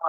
जय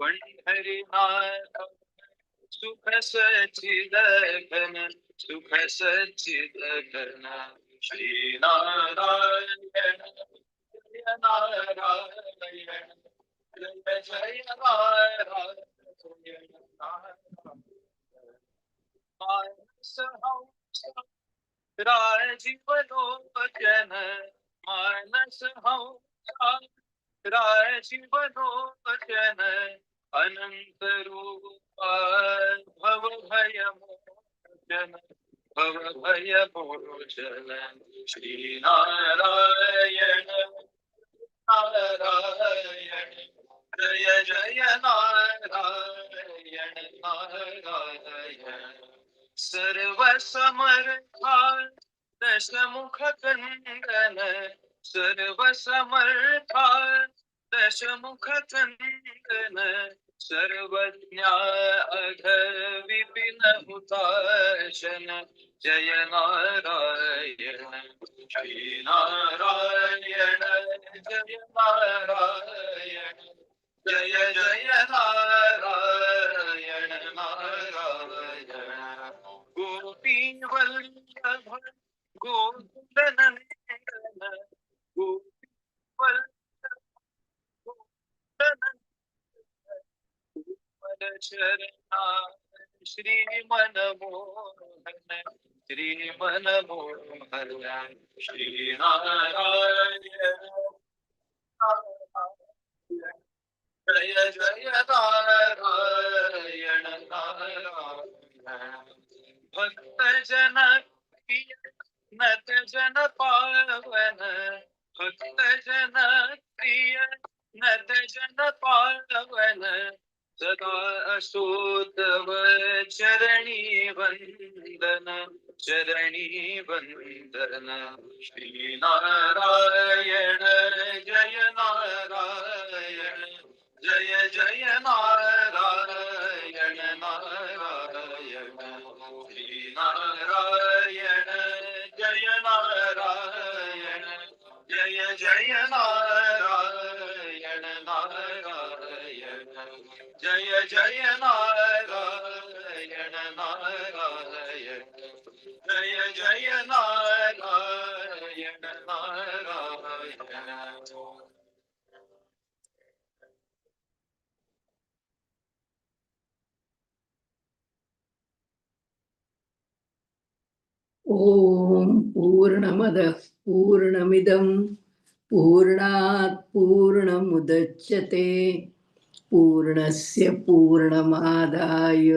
नारायण नारायण जय जय नारायण संत जन अमोघ दर्शन संत जन अमोघ दर्शन पंढरीनाथ सुख सचिद घन सुख सचिद घन श्री नारायण जय नारायण जय जय नारायण मानस हंस राजीवलोचन मानस हंस राजीवलोचन अनंत रूप भव भय मोचन भव भय मोचन श्री नारायण नारायण जय जय नारायण नारायण। सर्व समर्था दशमुख कंदन सर्व समर्था दशमुख कंदन सर्वज्ञा अघ विपिन हुताशन जय नारायण श्री नारायण जय नारायण जय जय नारायण नारायण गोपी वल्लभ गोकुलनंदन श्री मनमोहन श्री मनमोहन श्री नारायण जय जय नारायण नारायण भक्त जन प्रिय नत जन पावन भक्त जन प्रिय नत जन पावन सदा चरणी वंदन चरणी वंदन श्री नारायण जय नारायण जय जय नारायण नारायण। श्री नारायण जय नारायण जय जय नारायण। ॐ पूर्णमदः पूर्णमिदं पूर्णात् पूर्णमुदच्यते पूर्णस्य पूर्णमादाय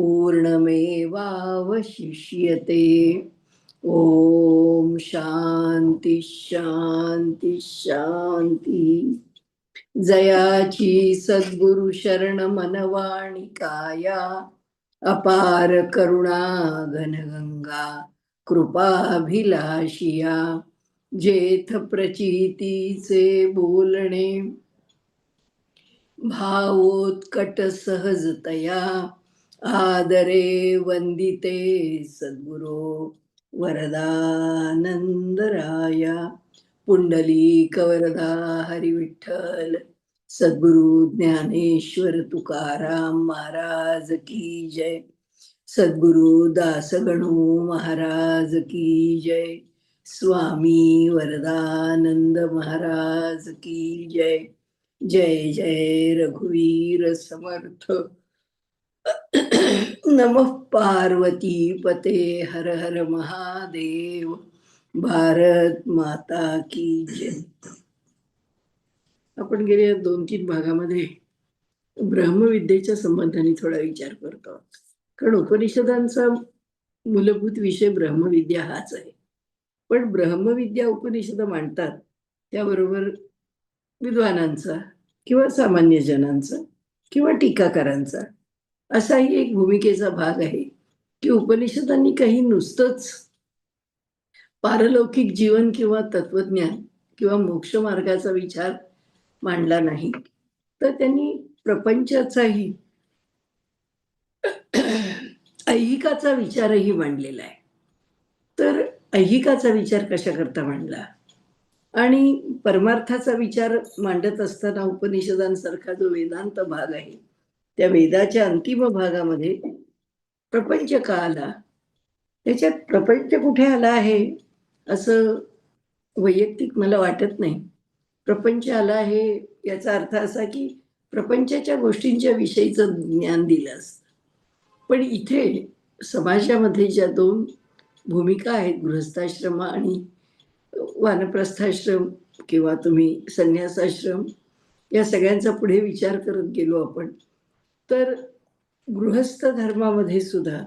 पूर्णमेवावशिष्यते। ॐ शान्ति शान्ति शान्ति। जयाची सद्गुरु शरण मनवाणी काया अपार करुणा घनगंगा कृपाभिलाषिया। जेथ प्रचितीचे बोलणे। भावोत्कट सहजतया। आदरे वंदिते सद्गुरो वरदानंदराया पुंडलिकवरदा हरिविठ्ठल सद्गुरु ज्ञानेश्वर तुकाराम महाराज की जय। सद्गुरु दासगणू महाराज की जय। स्वामी वरदानंद महाराज की जय। जय जय रघुवीर समर्थ। नमः पार्वती पते हर हर महादेव। भारत माता की जय। आपण गेल्या दोन तीन भागामध्ये ब्रह्मविद्येच्या संबंधाने थोडा विचार करतो. कारण उपनिषदांचा मूलभूत विषय ब्रह्मविद्या हाच आहे. पण ब्रह्मविद्या उपनिषद मांडतात त्याबरोबर विद्वानांचा किंवा सामान्य जनांचा किंवा टीकाकारांचा असाही एक भूमिकेचा भाग आहे की उपनिषदांनी काही नुसतंच पारलौकिक जीवन किंवा तत्वज्ञान किंवा मोक्ष मार्गाचा विचार मांडला नाही तर त्यांनी प्रपंचाचाही ऐहिकाचा विचारही मांडलेला आहे. तर ऐहिकाचा विचार कशा करता मांडला? आणि परमार्थाचा विचार मांडत असताना उपनिषदांसारखा जो वेदांत भाग आहे त्या वेदाच्या अंतिम भागामध्ये प्रपंच का आला? त्याच्यात प्रपंच कुठे आला आहे? असं वैयक्तिक मला वाटत नाही. प्रपंच आला आहे याचा अर्थ असा की प्रपंचाच्या गोष्टींच्या विषयीचं ज्ञान दिलं असतं. पण इथे समाजामध्ये ज्या दोन भूमिका आहेत गृहस्थाश्रम आणि वानप्रस्थाश्रम किंवा तुम्ही संन्यासाश्रम या सगळ्यांचा पुढे विचार करत गेलो आपण. तर गृहस्थ धर्मामध्ये सुद्धा